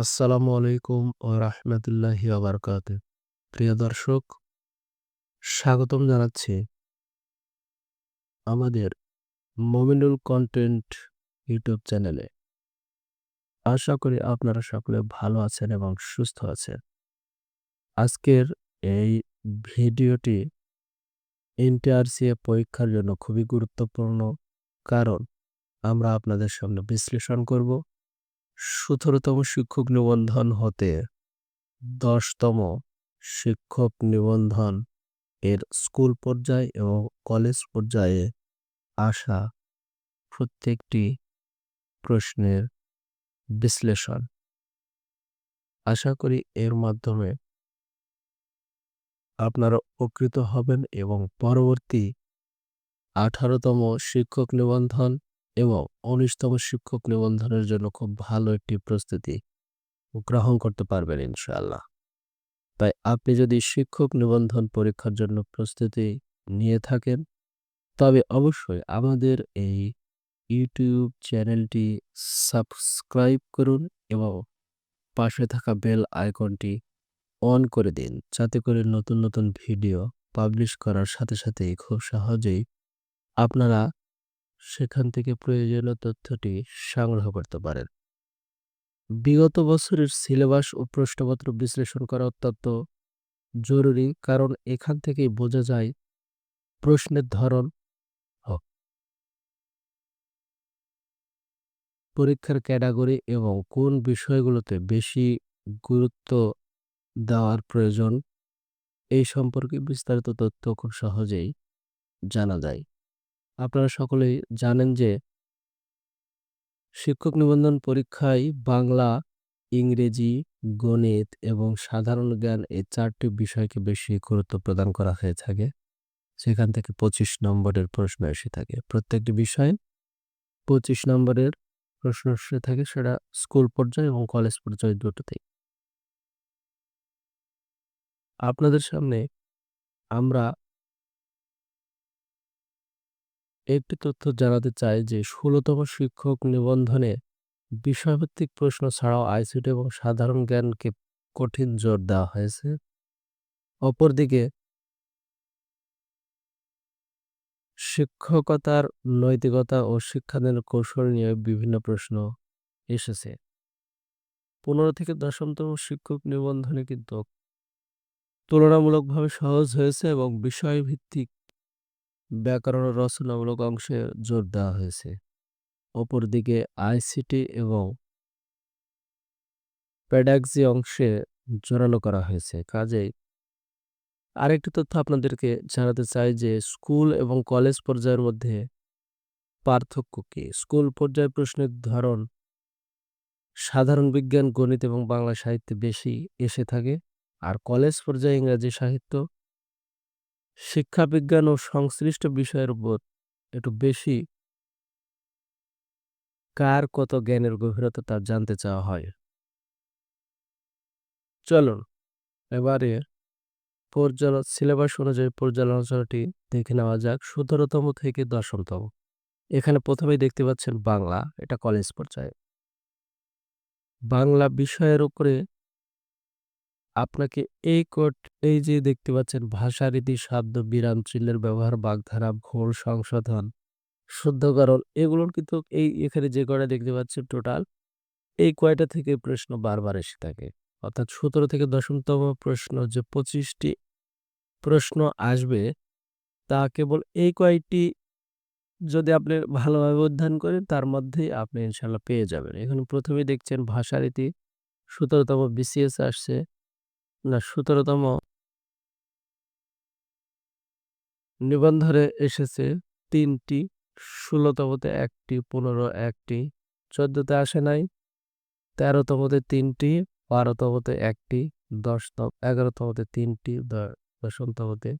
আসসালামু আলাইকুম ও রাহমাতুল্লাহি ওয়াবারকাত প্রিয় দর্শক, স্বাগতম জানাচ্ছি আমাদের মমিনুল কন্টেন্ট ইউটিউব চ্যানেলে। আশা করি আপনারা সকলে ভালো আছেন এবং সুস্থ আছেন। আজকের এই ভিডিওটি এনটিআরসিএ পরীক্ষার জন্য খুবই গুরুত্বপূর্ণ কারণ আমরা আপনাদের সামনে বিশ্লেষণ করব। সতেরোতম শিক্ষক নিবন্ধন হতে দশতম শিক্ষক নিবন্ধন এর স্কুল পর্যায়ে এবং কলেজ পর্যায়ে আসা প্রত্যেকটি প্রশ্নের বিশ্লেষণ। আশা করি এর মাধ্যমে আপনারা উপকৃত হবেন এবং পরবর্তী আঠারোতম শিক্ষক নিবন্ধন এবং উনিশতম শিক্ষক নিবন্ধনের জন্য খুব ভালো একটি প্রস্তুতি গ্রহণ করতে পারবেন ইনশাআল্লাহ। তাই আপনি যদি শিক্ষক নিবন্ধন পরীক্ষার জন্য প্রস্তুতি নিয়ে থাকেন, তবে অবশ্যই আমাদের এই ইউটিউব চ্যানেলটি সাবস্ক্রাইব করুন এবং পাশে থাকা বেল আইকনটি অন করে দিন, যাতে করে নতুন নতুন ভিডিও পাবলিশ করার সাথে সাথে খুব সহজেই আপনারা সেখান থেকে প্রয়োজনীয় তথ্যটি সংগ্রহ করতে পারেন। বিগত বছরের সিলেবাস ও প্রশ্নপত্র বিশ্লেষণ করা অত্যন্ত জরুরি, কারণ এখান থেকেই বোঝা যায় প্রশ্নের ধরন পরীক্ষার ক্যাটাগরি এবং কোন বিষয়গুলোতে বেশি গুরুত্ব দেওয়ার প্রয়োজন, এই সম্পর্কে বিস্তারিত তথ্য খুব সহজেই জানা যায়। আপনারা সকলেই জানেন যে শিক্ষক নিবন্ধন পরীক্ষায় বাংলা, ইংরেজি, গণিত এবং সাধারণ জ্ঞান এই চারটি বিষয়কে বেশি গুরুত্ব প্রদান করা হয়ে থাকে। সেখান থেকে পঁচিশ নম্বরের প্রশ্ন এসে থাকে। প্রত্যেকটি বিষয় পঁচিশ নম্বরের প্রশ্ন এসে থাকে সেটা স্কুল পর্যায়ে এবং কলেজ পর্যায়ে দুটোতেই। আপনাদের সামনে আমরা একটি তথ্য জানাতে চাই যে, ষোলোতম শিক্ষক নিবন্ধনে বিষয়ভিত্তিক প্রশ্ন ছাড়াও আইসিটি এবং সাধারণ জ্ঞানকে কঠিন জোর দেওয়া হয়েছে। অপরদিকে, শিক্ষকতার নৈতিকতা ও শিক্ষাদানের কৌশল নিয়ে বিভিন্ন প্রশ্ন এসেছে। পনেরো থেকে দশমতম শিক্ষক নিবন্ধনে কিন্তু তুলনামূলকভাবে সহজ হয়েছে এবং বিষয়ভিত্তিক ব্যাকরণ রচনামূলক অংশে জোর দেওয়া হয়েছে। অপরদিকে আইসিটি এবং প্যাডাক্সি অংশে জোরালো করা হয়েছে। কাজেই আরেকটি তথ্য আপনাদেরকে জানাতে চাই যে স্কুল এবং কলেজ পর্যায়ের মধ্যে পার্থক্য কি? স্কুল পর্যায়ে প্রশ্নের ধরন সাধারণ বিজ্ঞান, গণিত এবং বাংলা সাহিত্যে বেশি এসে থাকে। আর কলেজ পর্যায়ে ইংরাজি সাহিত্য শিক্ষাবিজ্ঞান ও সংশ্লিষ্ট বিষয়ের উপর একটু বেশি কার কত জ্ঞানের গভীরতা তা জানতে চাওয়া হয়। চলুন, এবারে পর্যালোচ সিলেবাস অনুযায়ী পর্যালোচনাটি দেখে নেওয়া যাক। সতেরোতম থেকে দশমতম। এখানে প্রথমেই দেখতে পাচ্ছেন বাংলা, এটা কলেজ পর্যায়ে। বাংলা বিষয়ের উপরে আপনাকে এই কোট, এই যে দেখতে পাচ্ছেন ভাষারীতি, শব্দ, বিরাম, চিহ্নের ব্যবহার বাগধারা ভুল সংশোধন শুদ্ধকরণ এগুলোর কিন্তু এই এখানে যে কয়টা দেখতে পাচ্ছেন টোটাল, এই কয়টা থেকে প্রশ্ন বারবার এসে থাকে। অর্থাৎ সতেরো থেকে দশমতম প্রশ্ন যে পঁচিশটি প্রশ্ন আসবে, তা কেবল এই কয়টি যদি আপনি ভালোভাবে অধ্যয়ন করেন, তার মধ্যেই আপনি ইনশাল্লাহ পেয়ে যাবেন। এখানে প্রথমে দেখছেন ভাষারীতি, সতেরোতম বিসিএস আসছে। না, সতেরোতম নিবন্ধরে এসেছে তিনটি, ষোলোতমতে একটি, পনেরো একটি, চোদ্দতে আসে নাই, তেরোতমতে তিনটি, বারোতমতে একটি, দশতম, এগারোতমতে তিনটি দশমতমতে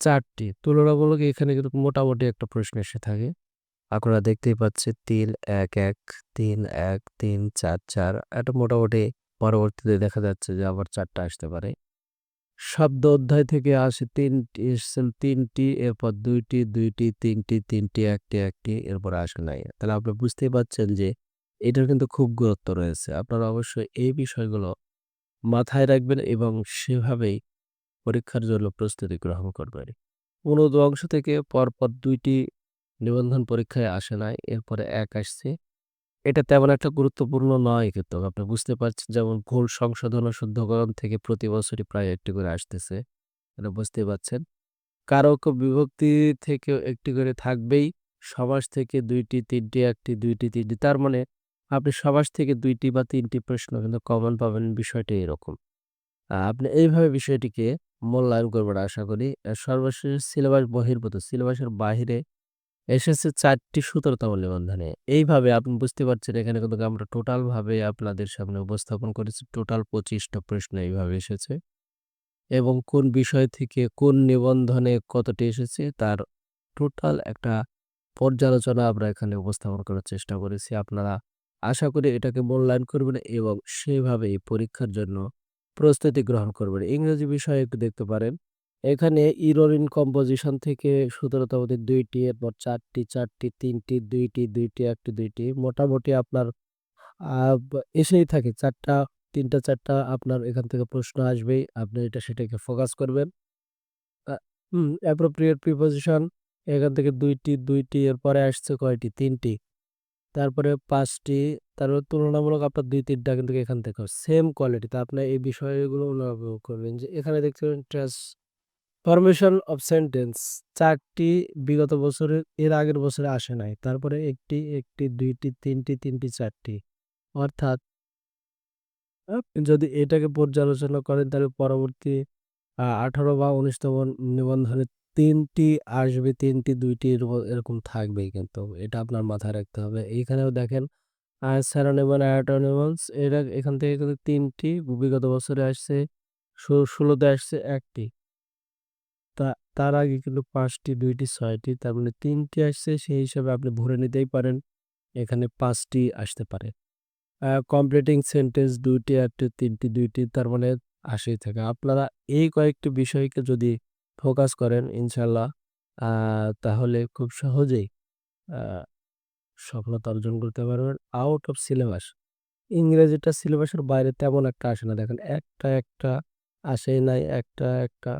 চারটি। তুলনামূলক এখানে কিন্তু মোটামুটি একটা প্রশ্ন এসে থাকে। আপনারা দেখতেই পাচ্ছেন তিন, এক এক, তিন এক, তিন, চার চার এটা মোটামুটি পরবর্তীতে দেখা যাচ্ছে যে আবার চারটা আসতে পারে শব্দ অধ্যায় থেকে আসে তিনটি এসেছেন তিনটি, এরপর দুইটি দুইটি, তিনটি তিনটি, একটি একটি, এরপর আসে নাই তাহলে আপনি বুঝতেই পারছেন যে এটার কিন্তু খুব গুরুত্ব রয়েছে। আপনারা অবশ্যই এই বিষয়গুলো মাথায় রাখবেন এবং সেভাবেই পরীক্ষার জন্য প্রস্তুতি গ্রহণ করবেন। অনুরোধ অংশ থেকে পরপর দুইটি নিবন্ধন পরীক্ষায় আসে নাই। এরপরে এক আসছে। এটা তেমন একটা গুরুত্বপূর্ণ নয় কিন্তু আপনি বুঝতে পারছেন যেমন ভুল সংশোধন ও শুদ্ধকরণ থেকে প্রতি বছরই প্রায় একটি করে আসতেছে। এটা বুঝতেই পারছেন। কারক বিভক্তি থেকে একটি করে থাকবেই। সমাস থেকে ২ টি, ৩ টি, ১ টি, ২ টি, ৩ টি। তার মানে আপনি সমাস থেকে দুইটি বা তিনটি প্রশ্ন কিন্তু কমন পাবেন বিষয়টি এরকম। আপনি এইভাবে বিষয়টিকে মূল্যায়ন করবেন আশা করি। সর্বশেষ সিলেবাস বহির্ভূত, সিলেবাসের বাহিরে এসেছে ৪ টি ১৭ তম নিবন্ধনে। এইভাবে আপনি বুঝতে পারছেন এখানে কিন্তু আমরা টোটালভাবে আপনাদের সামনে উপস্থাপন করেছি। টোটাল পঁচিশটা প্রশ্ন এইভাবে এসেছে। এবং কোন বিষয় থেকে কোন নিবন্ধনে কতটি এসেছে তার টোটাল একটা পর্যালোচনা আমরা এখানে উপস্থাপন করার চেষ্টা করেছি। আপনারা আশা করি এটাকে মূল্যায়ন করবেন এবং সেভাবেই পরীক্ষার জন্য প্রস্তুতি গ্রহণ করবেন। ইংরেজি বিষয়ে একটু দেখতে পারেন। এখানে ইরোরিন কম্পোজিশন থেকে ১৭ তমতে ২ টি, এরপর ৪ টি, ৪ টি, ৩ টি, ২ টি, ২ টি, ১ টি, ২ টি। মোটামুটি আপনার এসেই থাকে ৪ টা ৩ টা ৪ টা আপনার এখান থেকে প্রশ্ন আসবেই। আপনি এটা সেটাকে ফোকাস করবেন। অ্যাপ্রোপ্রিয়েট প্রিপোজিশন এখান থেকে ২ টি, ২ টি এরপরে আসছে কয়টি? তিনটি তারপরে ৫ টি, তারপরে তুলনামূলক আপনার দুই তিনটা কিন্তু এখান থেকে সেম কোয়ালিটি। তো আপনার এই বিষয়গুলো অনুধাবন করবেন যে এখানে দেখতে পাবেন ট্রান্সফরমেশন অফ সেন্টেন্স চারটি বিগত বছরের এর আগের বছরে আসে নাই। তারপরে ১ টি, ১ টি, ২ টি, ৩ টি, ৩ টি, ৪ টি। অর্থাৎ যদি এটাকে পর্যালোচনা করেন তাহলে পরবর্তী আঠারো বা ১৯ তম নিবন্ধনে তিনটি আসবে, ৩ টি, ২ টি এরম এরকম থাকবেই কিন্তু। এটা আপনার মাথায় রাখতে হবে। এইখানেও দেখেন আ স্যানোনিম and অ্যান্টোনিমস এরা এখান থেকে কিন্তু ৩ টি বিগত বছরে আসছে। ষোলোতে আসছে ১ টি। তা তার আগে কিন্তু ৫ টি, ২ টি, ৬ টি তার মানে তিনটি আসছে সেই হিসাবে আপনি ভরে নিতেই পারেন এখানে পাঁচটি আসতে পারে। কমপ্লিটিং সেন্টেন্স ২ টি, ১ টি, ৩ টি, ২ টি তার মানে আসেই থাকে। আপনারা এই কয়েকটি বিষয়কে যদি ফোকাস করেন ইনশাল্লাহ তাহলে খুব সহজেই সফলতা অর্জন করতে পারবেন। আউট অফ সিলেবাস ইংরেজিটা সিলেবাসের বাইরে তেমন একটা আসে না। দেখেন একটা, একটা আসেই নাই, একটা, একটা,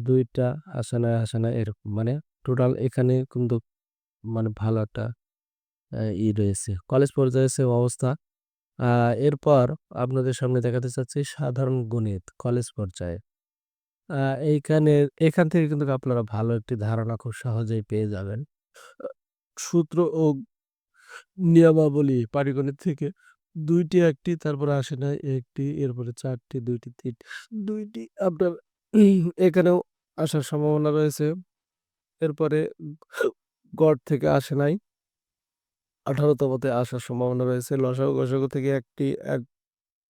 ২ টা আসে নাই এরকম। মানে টোটাল এখানে কিন্তু মানে ভালো একটা ই রয়েছে। কলেজ পর্যায়ে সেম অবস্থা। এরপর আপনাদের সামনে দেখাতে চাচ্ছি সাধারণ গণিত কলেজ পর্যায়ে। এইখানে এখান থেকে কিন্তু আপনারা ভালো একটি ধারণা খুব সহজেই পেয়ে যাবেন। সূত্র ও নিয়মাবলী পাটিগণিত থেকে ২ টি, ১ তারপরে আসে না একটি এরপরে ৪ টি, ২ টি, ৩ টি, ২ টি আপনার এখানেও আসার সম্ভাবনা রয়েছে। এরপরে গড় থেকে আসে নাই। ১৮ তমতে আসার সম্ভাবনা রয়েছে। লসাগু গসাগু থেকে একটি, এক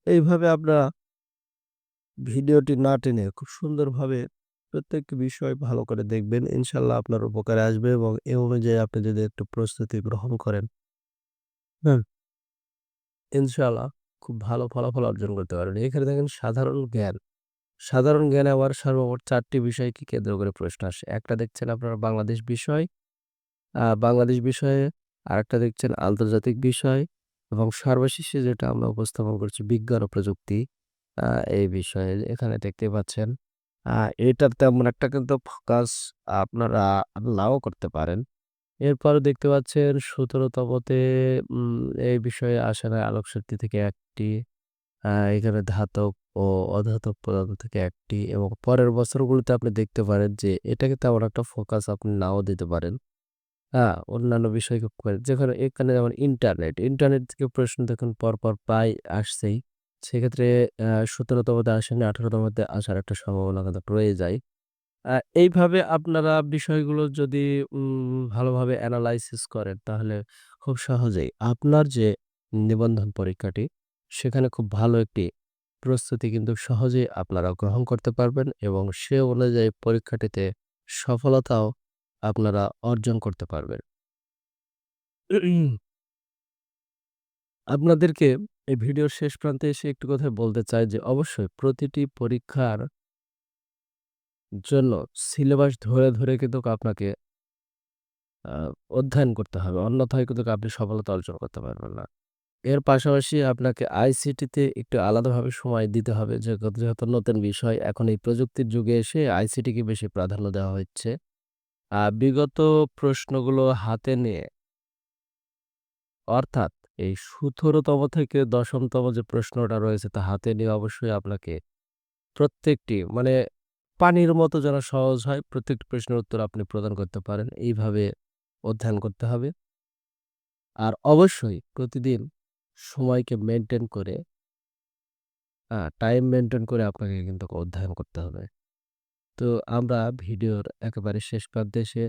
এইভাবে আপনারা ভিডিওটি না টেনে খুব সুন্দরভাবে প্রত্যেকটি বিষয় ভালো করে দেখবেন। ইনশাল্লাহ আপনার উপকারে আসবে এবং এ অনুযায়ী আপনি যদি একটু প্রস্তুতি গ্রহণ করেন হ্যাঁ। ইনশাল্লাহ খুব ভালো ফলাফল অর্জন করতে পারবেন। এখানে দেখেন সাধারণ জ্ঞান। সাধারণ জ্ঞানে আবার সর্বমোট ৪ টি বিষয়কে কেন্দ্র করে প্রশ্ন আসে। একটা দেখছেন আপনারা বাংলাদেশ বিষয়, বাংলাদেশ বিষয়ে, আরেকটা দেখছেন আন্তর্জাতিক বিষয় এবং সর্বশেষে যেটা আমরা উপস্থাপন করছি বিজ্ঞান ও প্রযুক্তি এই বিষয়ে এখানে দেখতে পাচ্ছেন। এটার তেমন একটা কিন্তু ফোকাস আপনারা নাও করতে পারেন। এরপরে দেখতে পাচ্ছেন ১৭ তমতে উম এই বিষয়ে আসে না আলোকশক্তি থেকে ১ টি। আ এখানে ধাতব ও অধাতব পদার্থ থেকে একটি এবং পরের বছরগুলোতে আপনি দেখতে পারেন যে এটাকে তেমন একটা ফোকাস আপনি নাও দিতে পারেন। হ্যাঁ, অন্যান্য বিষয়কে করে যেখানে এখানে যেমন ইন্টারনেট, ইন্টারনেট থেকে প্রশ্ন দেখুন পরপর প্রায় আসছেই। সেক্ষেত্রে আ ১৭ তমতে আসেনি, ১৮ তমতে আসার একটা সম্ভাবনা কিন্তু রয়ে যায়। এইভাবে আপনারা বিষয়গুলো যদি ভালোভাবে অ্যানালাইসিস করেন তাহলে খুব সহজেই আপনার যে নিবন্ধন পরীক্ষাটি সেখানে খুব ভালো একটি প্রস্তুতি কিন্তু সহজেই আপনারা গ্রহণ করতে পারবেন এবং সে অনুযায়ী পরীক্ষাটিতে সফলতাও আপনারা অর্জন করতে পারবেন। আপনাদেরকে এই ভিডিওর শেষ প্রান্তে এসে একটু কথা বলতে চাই যে অবশ্যই প্রতিটি পরীক্ষার জন্য সিলেবাস ধরে, ধরে কিন্তু আপনাকে অধ্যয়ন করতে হবে। অন্যথায় কিন্তু আপনি সফলতা অর্জন করতে পারবেন না। এর পাশাপাশি আপনাকে আইসিটিতে একটু আলাদাভাবে সময় দিতে হবে যে যেহেতু নতুন বিষয়, এখন এই প্রযুক্তির যুগে এসে আইসিটিকে বেশি প্রাধান্য দেওয়া হচ্ছে। বিগত প্রশ্নগুলো হাতে নিয়ে অর্থাৎ এই ১৭ তম থেকে দশমতম যে প্রশ্নটা রয়েছে তা হাতে নিয়ে অবশ্যই আপনাকে প্রত্যেকটি মানে পানির মতো যেন সহজ হয়, প্রত্যেকটি প্রশ্নের উত্তর আপনি প্রদান করতে পারেন এইভাবে অধ্যয়ন করতে হবে। আর অবশ্যই প্রতিদিন সময়কে মেনটেন করে টাইম মেনটেন করে আপনাকে কিন্তু অধ্যয়ন করতে হবে। তো আমরা ভিডিওর একেবারে শেষ প্রান্তে এসে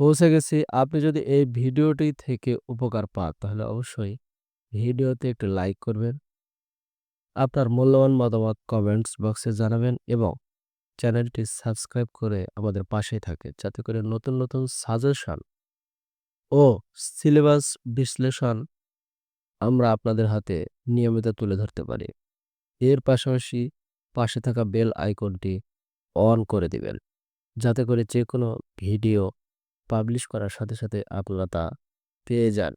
পৌঁছে গেছি। আপনি যদি এই ভিডিওটি থেকে উপকার পান তাহলে অবশ্যই ভিডিওতে একটু লাইক করবেন। আপনার মূল্যবান মতামত কমেন্টস বক্সে জানাবেন এবং চ্যানেলটি সাবস্ক্রাইব করে আমাদের পাশেই থাকে যাতে করে নতুন, নতুন সাজেশন ও সিলেবাস বিশ্লেষণ আমরা আপনাদের হাতে নিয়মিত তুলে ধরতে পারি। এর পাশাপাশি পাশে থাকা বেল আইকনটি অন করে দিবেন। যাতে করে যেকোনো ভিডিও পাবলিশ করার সাথে, সাথে আপনারা তা পেয়ে যান।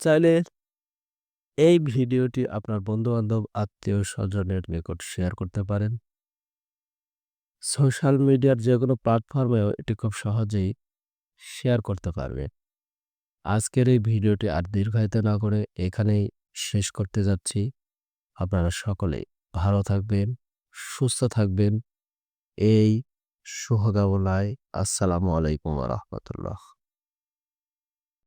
চাইলে এই ভিডিওটি আপনার বন্ধু-বান্ধব, আত্মীয়-স্বজনের নিকট শেয়ার করতে পারেন। সোশ্যাল মিডিয়ার যে কোনো প্ল্যাটফর্মেও এটি খুব সহজেই শেয়ার করতে পারবেন। আজকের এই ভিডিওটি আর দীর্ঘায়িত না করে এখানেই শেষ করতে যাচ্ছি। আপনারা সকলে ভালো থাকবেন, সুস্থ থাকবেন। এই শুভকামনায় আসসালামু আলাইকুম রহমতুল্লাহ।